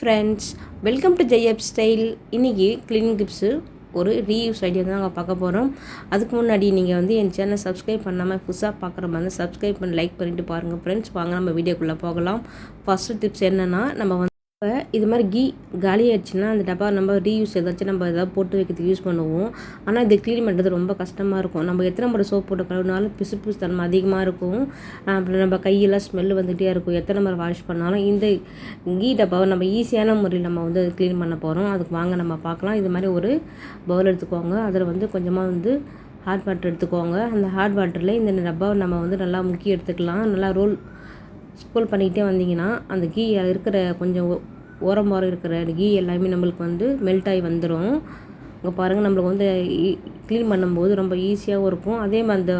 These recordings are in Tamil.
ஃப்ரெண்ட்ஸ் வெல்கம் டு ஜெயப் ஸ்டைல் இன்றைக்கி க்ளீனிங் கிப்ஸு ஒரு ரீயூஸ் ஐடியா தான் நாங்கள் பார்க்க போகிறோம் அதுக்கு முன்னாடி நீங்கள் வந்து என் சேனல் சப்ஸ்கிரைப் பண்ணாமல் புதுசாக பார்க்குற மாதிரி சப்ஸ்கிரைப் பண்ணி லைக் பண்ணிட்டு பாருங்கள் ஃப்ரெண்ட்ஸ் வாங்க நம்ம வீடியோக்குள்ளே போகலாம். ஃபஸ்ட்டு டிப்ஸ் என்னென்னா நம்ம வந்து இப்போ இது மாதிரி கீ காலியாகிடுச்சுன்னா அந்த டப்பா நம்ம ரீயூஸ் ஏதாச்சும் நம்ம எதாவது போட்டு வைக்கிறதுக்கு யூஸ் பண்ணுவோம். ஆனால் இது க்ளீன் பண்ணுறது ரொம்ப கஷ்டமாக இருக்கும். நம்ம எத்தனை முறை சோப் போட்டு கழுவினாலும் பிசு பிசு தன்மை அதிகமாக இருக்கும். அப்புறம் நம்ம கையெல்லாம் ஸ்மெல் வந்துகிட்டே இருக்கும். எத்தனை முறை வாஷ் பண்ணாலும் இந்த கீ டப்பாவை நம்ம ஈஸியான முறையில் நம்ம வந்து க்ளீன் பண்ண போகிறோம் அதுக்கு வாங்க நம்ம பார்க்கலாம். இது மாதிரி ஒரு பவுல் எடுத்துக்கோங்க. அதில் வந்து கொஞ்சமாக வந்து ஹாட் வாட்டர் எடுத்துக்கோங்க. அந்த ஹாட் வாட்டரில் இந்த டப்பாவை நம்ம வந்து நல்லா முக்கி எடுத்துக்கலாம். நல்லா ரோல் ஸ்கூல் பண்ணிக்கிட்டே வந்தீங்கன்னா அந்த கீ இருக்கிற கொஞ்சம் ஓரம் ஓரம் இருக்கிற கீ எல்லாமே நம்மளுக்கு வந்து மெல்ட் ஆகி வந்துடும் இங்கே பாருங்கள் நம்மளுக்கு வந்து க்ளீன் பண்ணும்போது ரொம்ப ஈஸியாகவும் இருக்கும். அதே மாதிரி அந்த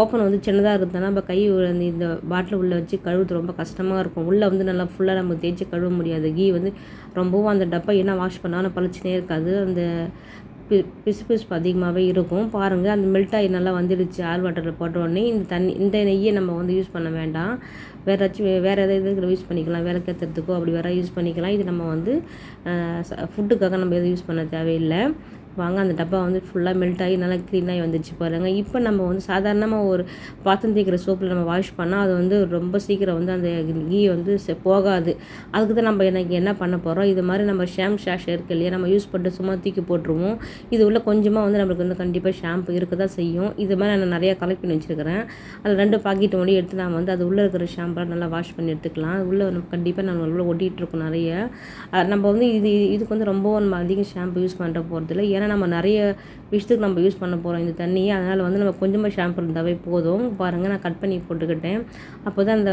ஓப்பன் வந்து சின்னதாக இருந்ததுன்னா நம்ம கை அந்த இந்த பாட்டில் உள்ளே வச்சு கழுவுறது ரொம்ப கஷ்டமாக இருக்கும். உள்ளே வந்து நல்லா ஃபுல்லாக நம்ம தேய்ச்சி கழுவ முடியாது. கீ வந்து ரொம்பவும் அந்த டப்பா என்ன வாஷ் பண்ணாலும் பளிச்சுனே இருக்காது. அந்த பி பிசு பிசுப்பு அதிகமாகவே இருக்கும். பாருங்கள் அந்த மெல்ட் ஆகி நல்லா வந்துடுச்சு ஆல் வாட்டரில் போட்டோடனே இந்த தண்ணி இந்த நெய்யை நம்ம வந்து யூஸ் பண்ண வேண்டாம். வேறு ஏதாச்சும் வேறு எதாவது இதில் யூஸ் பண்ணிக்கலாம். விளக்கேற்றுறதுக்கோ அப்படி வேறு யூஸ் பண்ணிக்கலாம். இது நம்ம வந்து ஃபுட்டுக்காக நம்ம எதுவும் யூஸ் பண்ண தேவையில்லை. வாங்க அந்த டப்பா வந்து ஃபுல்லாக மெல்ட் ஆகி நல்லா க்ளீனாகி வந்துச்சு பாருங்கள் இப்போ நம்ம வந்து சாதாரணமாக ஒரு பாத்திரம் தேய்க்கிற சோப்பில் நம்ம வாஷ் பண்ணால் அது வந்து ரொம்ப சீக்கிரம் வந்து அந்த கீ வந்து போகாது. அதுக்கு தான் நம்ம எனக்கு என்ன பண்ண போகிறோம் இது மாதிரி நம்ம ஷாம் ஷாஷ் இருக்கு இல்லையா? நம்ம யூஸ் பண்ணிட்டு சும்மா தூக்கி போட்டுருவோம். இது உள்ள கொஞ்சமாக வந்து நம்மளுக்கு வந்து கண்டிப்பாக ஷாம்பு இருக்க தான் செய்யும். இது மாதிரி நான் நிறையா கலெக்ட் பண்ணி வச்சுருக்கிறேன். அதில் ரெண்டு பாக்கெட் ஒடி எடுத்து நான் வந்து அது உள்ளே இருக்கிற ஷாம்பெலாம் நல்லா வாஷ் பண்ணி எடுத்துக்கலாம். உள்ளே நம்ம கண்டிப்பாக நம்ம உள்ள ஒட்டிகிட்டு இருக்கோம் நிறைய. நம்ம வந்து இது இதுக்கு வந்து ரொம்ப நம்ம அதிகம் ஷாம்பு யூஸ் பண்ணுற போகிறதில்ல ஏன்னா நம்ம நிறைய விஷயத்துக்கு நம்ம யூஸ் பண்ண போகிறோம் இந்த தண்ணியை. அதனால் வந்து நம்ம கொஞ்சமாக ஷாம்பு இருந்தாவே போதும். பாருங்கள் நான் கட் பண்ணி போட்டுக்கிட்டேன். அப்போ தான் அந்த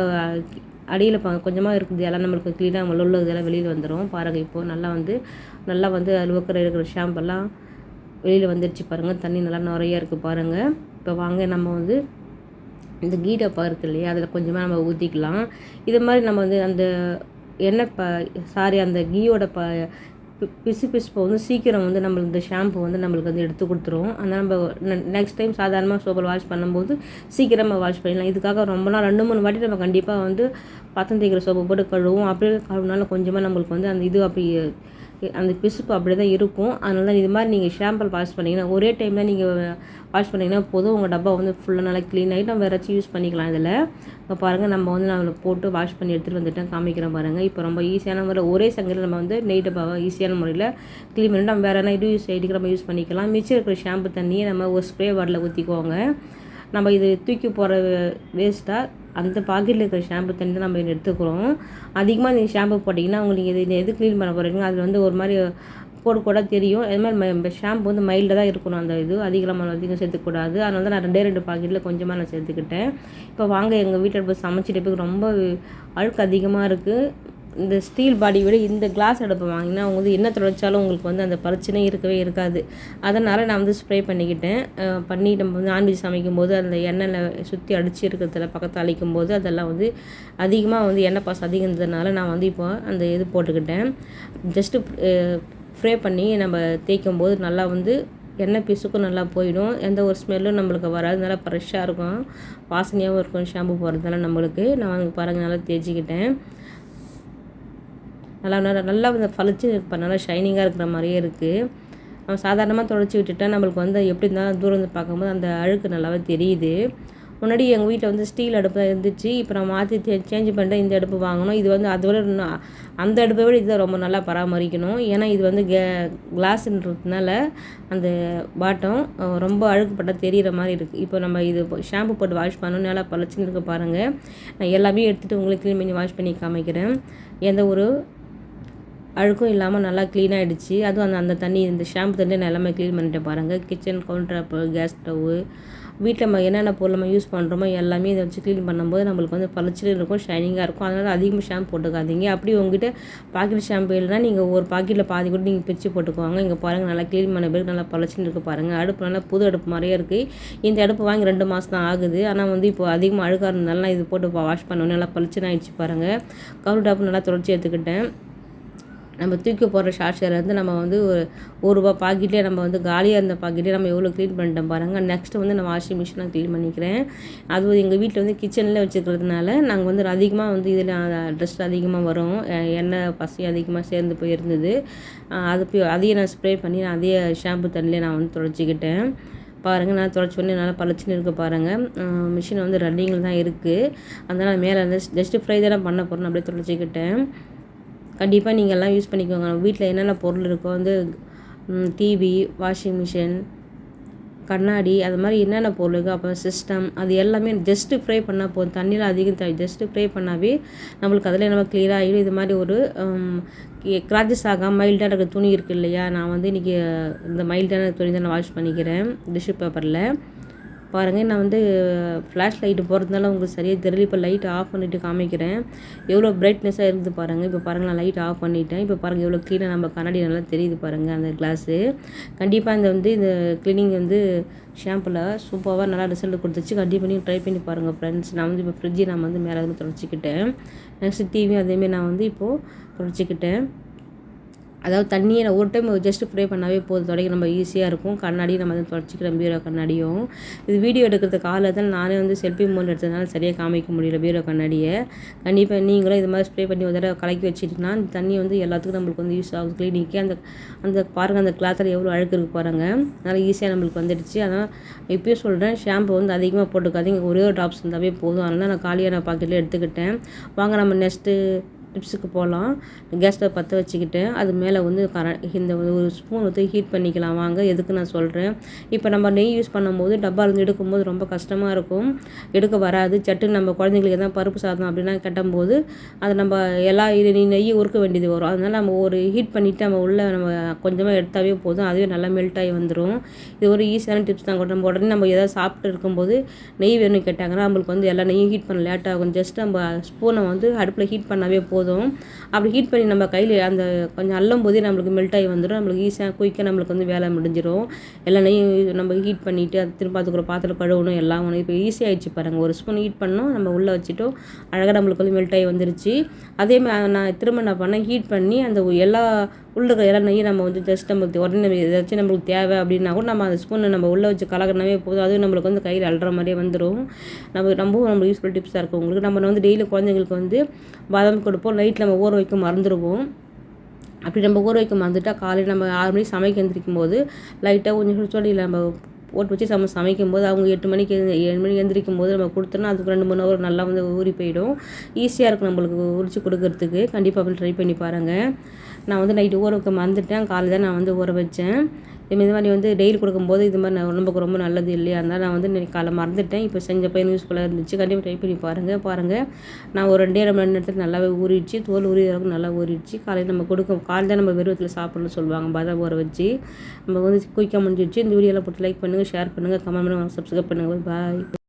அடியில் பா கொஞ்சமாக இருக்குது எல்லாம் நம்மளுக்கு க்ளீனாக உள்ள உள்ளதெல்லாம் வெளியில் வந்துடும் பாருங்கள் இப்போது நல்லா வந்து நல்லா வந்து அதில் இருக்கிற இருக்கிற ஷாம்பெல்லாம் வெளியில் வந்துடுச்சு பாருங்கள் தண்ணி நல்லா நிறையா இருக்குது பாருங்கள் இப்போ வாங்க நம்ம வந்து இந்த கீ டப்பா இருக்குது இல்லையா அதில் கொஞ்சமாக நம்ம ஊற்றிக்கலாம் இது மாதிரி நம்ம வந்து அந்த எண்ணெய் ப சாரி அந்த கீயோட ப பிசு பிசுப்பை வந்து சீக்கிரம் வந்து நம்மளுக்கு இந்த ஷாம்பு வந்து நம்மளுக்கு வந்து எடுத்து கொடுத்துரும். அதனால் நம்ம நெக்ஸ்ட் டைம் சாதாரணமாக சோப்பில் வாஷ் பண்ணும்போது சீக்கிரமாக வாஷ் பண்ணிடலாம். இதுக்காக ரொம்ப நாள் ரெண்டு மூணு வாட்டி நம்ம கண்டிப்பாக வந்து பத்தம் தேய்க்கிற சோப்பை போட்டு கழுவும் அப்படியே கழுவுனாலும் கொஞ்சமாக நம்மளுக்கு வந்து அந்த இது அப்படி அந்த பிசுப்பு அப்படி தான் இருக்கும். அதனால தான் இது மாதிரி நீங்கள் ஷாம்பல் வாஷ் பண்ணிங்கன்னா ஒரே டைமில் நீங்கள் வாஷ் பண்ணிங்கன்னா போதும். உங்கள் டப்பா வந்து ஃபுல்லாக நல்லா க்ளீன் ஆகிட்டு நம்ம வேறு யூஸ் பண்ணிக்கலாம் இதில். இப்போ பாருங்கள் நம்ம வந்து நான் போட்டு வாஷ் பண்ணி எடுத்துகிட்டு வந்துட்டேன். காமிக்கிறேன் பாருங்கள் இப்போ ரொம்ப ஈஸியான முறையில் ஒரே சங்கில் நம்ம வந்து நெய் டப்பாவை ஈஸியான முறையில் க்ளீன் பண்ணிட்டு நம்ம வேறு என்ன இது யூஸ் ஐடிக்கு நம்ம யூஸ் பண்ணிக்கலாம். மிச்சம் இருக்கிற ஷாம்பு தண்ணியை நம்ம ஒரு ஸ்ப்ரே வாட்டில் ஊற்றிக்குவோங்க நம்ம இது தூக்கி போகிற வேஸ்ட்டாக அந்த பாக்கெட்டில் இருக்கிற ஷாம்பு தண்ணி தான் நம்ம எடுத்துக்கிறோம். அதிகமாக நீங்கள் ஷாம்பு போட்டிங்கன்னா உங்களுக்கு இது எது க்ளீன் பண்ண போகிறீங்களோ அதில் வந்து ஒரு மாதிரி போடு கூட தெரியும். அது மாதிரி ஷாம்பு வந்து மைல்டாக தான் இருக்கணும் அந்த இது. அதிகமாக அதிகம் சேர்த்துக்கூடாது அதனால தான் நான் ரெண்டே ரெண்டு பாக்கெட்டில் கொஞ்சமாக நான் சேர்த்துக்கிட்டேன். இப்போ வாங்க எங்கள் வீட்டில் போய் சமைச்சிட்டு போய் ரொம்ப அழுக்கு அதிகமாக இருக்குது இந்த ஸ்டீல் பாடி விட இந்த கிளாஸ் அடுப்பு வாங்கினா அவங்க வந்து என்ன தொலைச்சாலும் உங்களுக்கு வந்து அந்த பிரச்சனை இருக்கவே இருக்காது. அதனால் நான் வந்து ஸ்ப்ரே பண்ணிக்கிட்டேன். பண்ணி நம்ம வந்து நான்வெஜ் சமைக்கும் போது அந்த எண்ணெயில் சுற்றி அடித்து இருக்கிறதுல பக்கத்தில் அழிக்கும் போது அதெல்லாம் வந்து அதிகமாக வந்து எண்ணெய் பாசம் அதிகம் இருந்ததுனால நான் வந்து இப்போ அந்த இது போட்டுக்கிட்டேன். ஜஸ்ட்டு ஃப்ரே பண்ணி நம்ம தேய்க்கும் போது நல்லா வந்து எண்ணெய் பிசுக்கும் நல்லா போயிடும். எந்த ஒரு ஸ்மெல்லும் நம்மளுக்கு வராது. நல்லா ஃப்ரெஷ்ஷாக இருக்கும். வாசனையாகவும் இருக்கும். ஷாம்பு போடுறதுனால நம்மளுக்கு. நான் வந்து பாருங்கள் நல்லா தேய்ச்சிக்கிட்டேன். நல்லா நல்லா நல்லா வந்து பளிச்சு இப்போ நல்லா ஷைனிங்காக இருக்கிற மாதிரியே இருக்குது நம்ம சாதாரணமாக தொடச்சி விட்டுட்டால் நம்மளுக்கு வந்து எப்படி இருந்தாலும் தூரம் வந்து பார்க்கும்போது அந்த அழுக்கு நல்லாவே தெரியுது. முன்னாடி எங்கள் வீட்டில் வந்து ஸ்டீல் அடுப்பு தான் இருந்துச்சு. இப்போ நான் மாற்றி சேஞ்ச் பண்ணிட்டு இந்த அடுப்பு வாங்கணும். இது வந்து அதை விட அந்த அடுப்பை விட இதை ரொம்ப நல்லா பராமரிக்கணும். ஏன்னா இது வந்து கே கிளாஸ்ன்றதுனால அந்த பாட்டம் ரொம்ப அழுக்குப்பட்டால் தெரிகிற மாதிரி இருக்குது இப்போ நம்ம இது ஷாம்பு போட்டு வாஷ் பண்ணணும் நல்லா பழச்சின்னு இருக்க பாருங்கள் நான் எல்லாமே எடுத்துகிட்டு உங்களுக்கு க்ளீன் பண்ணி வாஷ் பண்ணி காமிக்கிறேன். எந்த ஒரு அழுக்கும் இல்லாமல் நல்லா க்ளீனாகிடுச்சு அதுவும் அந்த அந்த தண்ணி இந்த ஷாம்பு தண்ணி நான் எல்லாமே க்ளீன் பண்ணிட்டேன் பாருங்கள் கிச்சன் கவுண்டர் கேஸ் ஸ்டவ்வு வீட்டில் நம்ம என்னென்ன பொருள் நம்ம யூஸ் பண்ணுறோமோ எல்லாமே இதை வச்சு க்ளீன் பண்ணும்போது நம்மளுக்கு வந்து பளிச்சுட்டு இருக்கும் ஷைனிங்காக இருக்கும். அதனால் அதிகமாக ஷாம்பு போட்டுக்காதீங்க. அப்படி உங்ககிட்ட பாக்கெட் ஷாம்பு இல்லைனா நீங்கள் ஒரு பாக்கெட்டில் பாதி கூட நீங்கள் பிரித்து போட்டுக்குவாங்க இங்கே பாருங்கள் நல்லா க்ளீன் பண்ண பிறகு நல்லா பளிச்சுன்னு இருக்குது பாருங்கள் அடுப்பு நல்லா புது அடுப்பு மாதிரியே இருக்குது இந்த அடுப்பு வாங்கி ரெண்டு மாதம் தான் ஆகுது. ஆனால் வந்து இப்போ அதிகமாக அழுக்காக நான் இது போட்டு வாஷ் பண்ணோன்னே நல்லா பளிச்சுன்னு ஆயிடுச்சு பாருங்கள் கவுண்டர் டாப் நல்லா தொடர்ச்சி எடுத்துக்கிட்டேன். நம்ம தூக்கி போடுற ஷார்ட்ஷேர்லேருந்து நம்ம வந்து ஒரு ஒரு ரூபா பாக்கெட்லேயே நம்ம வந்து காலியாக இருந்த பாக்கெட்டே நம்ம எவ்வளோ க்ளீன் பண்ணிட்டோம் பாருங்கள் நெக்ஸ்ட்டு வந்து நான் வாஷிங் மிஷினை க்ளீன் பண்ணிக்கிறேன். அதுவும் எங்கள் வீட்டில் வந்து கிச்சனில் வச்சுக்கிறதுனால நாங்கள் வந்து அதிகமாக வந்து இதில் ட்ரெஸ் அதிகமாக வரும். எண்ணெய் பசி அதிகமாக சேர்ந்து போயிருந்தது. அது போய் அதையும் நான் ஸ்ப்ரே பண்ணி நான் அதே ஷாம்பு தண்ணியிலே நான் வந்து துடைச்சிக்கிட்டேன் பாருங்கள் நான் துடைச்சி பண்ணி நல்லா பளிச்சுன்னு இருக்க பாருங்கள் மிஷின் வந்து ரன்னிங்கில் தான் இருக்குது அதனால் மேலே வந்து ஜஸ்ட்டு ஃப்ரை தானே பண்ண போகிறேன் அப்படியே தொடச்சிக்கிட்டேன் கண்டிப்பாக நீங்கள் எல்லாம் யூஸ் பண்ணிக்கோங்க. வீட்டில் என்னென்ன பொருள் இருக்கோ வந்து டிவி வாஷிங் மிஷின் கண்ணாடி அது மாதிரி என்னென்ன பொருள் இருக்கோ அப்புறம் சிஸ்டம் அது எல்லாமே ஜஸ்ட்டு ஃப்ரை பண்ணால் போதும். தண்ணியில் அதிகம் த ஜஸ்ட்டு ஃப்ரை பண்ணாவே நம்மளுக்கு அதில் நம்ம கிளியராக ஆகிடும். இது மாதிரி ஒரு கிராச்சஸ் ஆகாமல் மைல்டாக இருக்கிற துணி இருக்குது இல்லையா? நான் வந்து இன்றைக்கி இந்த மைல்டான துணி தான் நான் வாஷ் பண்ணிக்கிறேன். டிஷ்யூ பேப்பரில் பாருங்கள் நான் வந்து ஃப்ளாஷ் லைட்டு போகிறதுனால உங்களுக்கு சரியாக தெரியல. இப்போ லைட் ஆஃப் பண்ணிவிட்டு காமிக்கிறேன். எவ்வளோ பிரைட்னஸாக இருக்குது பாருங்கள் இப்போ பாருங்கள் நான் லைட் ஆஃப் பண்ணிட்டேன். இப்போ பாருங்கள் எவ்வளோ க்ளீனாக நம்ம கண்ணாடி நல்லா தெரியுது பாருங்கள் அந்த கிளாஸு கண்டிப்பாக இந்த வந்து இந்த க்ளீனிங் வந்து ஷாம்பில் சூப்பராக நல்லா ரிசல்ட் கொடுத்துச்சு. கண்டிப்பாக நீங்கள் ட்ரை பண்ணி பாருங்கள் ஃப்ரெண்ட்ஸ் நான் வந்து இப்போ ஃப்ரிட்ஜை நான் வந்து மேலே வந்து தொடச்சிக்கிட்டேன். நெக்ஸ்ட் டிவியும் அதேமாரி நான் வந்து இப்போது தொடச்சிக்கிட்டேன். அதாவது தண்ணியை ஒரு டைம் ஜஸ்ட்டு ப்ரே பண்ணாவே போதும். தொடங்கி நம்ம ஈஸியாக இருக்கும். கண்ணாடி நம்ம வந்து தொடச்சிக்கிறோம் பீரோ கண்ணாடியும். இது வீடியோ எடுக்கிறதுக்கு தான் நானே வந்து செல்ஃபி மோன் எடுத்ததுனால சரியாக காமிக்க முடியல பீரோ கண்ணாடியை. கண்டிப்பாக நீங்களும் இது மாதிரி ஸ்ப்ரே பண்ணி ஒரு தடவை கலக்கி வச்சுட்டிங்கன்னா அந்த தண்ணி வந்து எல்லாத்துக்கும் நம்மளுக்கு வந்து யூஸ் ஆகுது கிளீனிக்கு அந்த அந்த பாருங்கள் அந்த கிளாத்தில் எவ்வளோ அழுக்கு இருக்குது பாருங்கள் அதனால் ஈஸியாக நம்மளுக்கு வந்துடுச்சு. அதனால் இப்போயும் சொல்கிறேன் ஷாம்பு வந்து அதிகமாக போட்டுக்காதீங்க. ஒரே ஒரு டாப்ஸ் இருந்தாவே போதும். அதனால் நான் காலியான பாக்கெட்டில் எடுத்துக்கிட்டேன். வாங்க நம்ம நெக்ஸ்ட்டு டிப்ஸுக்கு போகலாம். கேஸ் ஸ்டவ் பற்ற வச்சுக்கிட்டு அது மேலே வந்து கர இந்த ஒரு ஸ்பூன் வந்து ஹீட் பண்ணிக்கலாம். வாங்க எதுக்கு நான் சொல்கிறேன் இப்போ நம்ம நெய் யூஸ் பண்ணும்போது டப்பாலேருந்து எடுக்கும்போது ரொம்ப கஷ்டமாக இருக்கும். எடுக்க வராது. சட்டு நம்ம குழந்தைங்களுக்கு எதாவது பருப்பு சாதம் அப்படின்னா கட்டும்போது அது நம்ம எல்லா நெய் உருக்க வேண்டியது வரும். அதனால் நம்ம ஒரு ஹீட் பண்ணிவிட்டு நம்ம உள்ளே நம்ம கொஞ்சமாக எடுத்தாவே போதும். அதுவே நல்லா மெல்ட் ஆகி வந்துடும் இது ஒரு ஈஸியான டிப்ஸ் தான். நம்ம உடனே நம்ம எதாவது சாப்பிட்டு இருக்கும்போது நெய் வேணும்னு கேட்டாங்கன்னா நம்மளுக்கு வந்து எல்லா நெய்யும் ஹீட் பண்ண லேட் ஆகும். ஜஸ்ட் நம்ம ஸ்பூனை வந்து அடுப்பில் ஹீட் பண்ணாவே போதும். போதும். அப்படி ஹீட் பண்ணி நம்ம கையில் அந்த கொஞ்சம் அள்ளும் போதே நம்மளுக்கு மெல்ட் ஆகி வந்துடும் நம்மளுக்கு ஈஸியாக குயிக்காக நம்மளுக்கு வந்து வேலை முடிஞ்சிடும் எல்லாம் நம்ம ஹீட் பண்ணிவிட்டு அது திரும்ப அதுக்குள்ள பாத்திரம் கழுவணும் எல்லாம் ஒன்று இப்போ ஈஸியாகிடுச்சு பாருங்கள் ஒரு ஸ்பூன் ஹீட் பண்ணோம் நம்ம உள்ளே வச்சுட்டோம். அழகாக நம்மளுக்கு வந்து மெல்ட் ஆகி வந்துருச்சு. அதே மாதிரி நான் திரும்ப என்ன பண்ணேன்? ஹீட் பண்ணி அந்த எல்லா உள்ளே இருக்கிற எல்லா நம்ம வந்து ஜஸ்ட் நம்மளுக்கு உடனே நம்ம ஏதாச்சும் நம்மளுக்கு தேவை அப்படின்னா கூட நம்ம அந்த ஸ்பூனை நம்ம உள்ளே வச்சு கலக்கினாவே போதும். அதுவும் நம்மளுக்கு வந்து கையில் அல்ற மாதிரியே வந்துடும் நம்ம ரொம்பவும் நம்ம யூஸ்ஃபுல் டிப்ஸாக இருக்கும் உங்களுக்கு. நம்ம வந்து டெய்லி குழந்தைங்களுக்கு வந்து பாதாம் கொடுப்போம். நைட்டில் நம்ம ஊற வைக்க மறந்துடுவோம் அப்படி நம்ம ஊற வைக்க மறந்துட்டால் காலையில் நம்ம ஆறு மணிக்கு சமைக்க எழுந்திரிக்கும் போது லைட்டாக கொஞ்சம் சொல்லி நம்ம போட்டு வச்சு நம்ம சமைக்கும் போது அவங்க எட்டு மணிக்கு ஏழு மணிக்கு எழுந்திரிக்கும் போது நம்ம கொடுத்தோன்னா அதுக்கு ரெண்டு மூணு ஹவர் நல்லா வந்து ஊறி போயிடும். ஈஸியாக இருக்கும் நம்மளுக்கு உரிச்சு கொடுக்கறதுக்கு. கண்டிப்பாக ட்ரை பண்ணி பாருங்கள் நான் வந்து நைட்டு ஊற வைக்க மறந்துட்டேன். காலையில் தான் நான் வந்து ஊற வச்சேன். இது மாதிரி வந்து டெய்லி கொடுக்கும்போது இது மாதிரி நான் உடம்புக்கு ரொம்ப நல்லது இல்லையா? அதனால் நான் வந்து இன்றைக்கி காலை மறந்துட்டேன். இப்போ செஞ்ச பையன் யூஸ்ஃபுல்லாக இருந்துச்சு. கண்டிப்பாக ட்ரை பண்ணி பாருங்கள் பாருங்கள் நான் ஒரு ரெண்டே ரெண்டு மணி நேரத்தில் நல்லாவே ஊறிடுச்சு. தோல் ஊறி அளவுக்கு நல்லா ஊறிடுச்சு. காலையில் நம்ம கொடுக்க காலையில் தான் நம்ம வெறுவத்தில் சாப்பிட்ணும்னு சொல்லுவாங்க. பாதாம் ஊற வச்சு. நம்ம வந்து குயிக்காக முடிஞ்சிடுச்சு. இந்த வீடியோவில் போட்டு லைக் பண்ணுங்கள் ஷேர் பண்ணுங்கள் கமெண்ட் பண்ணுங்கள் சப்ஸ்கிரைப் பண்ணுங்கள் பாய்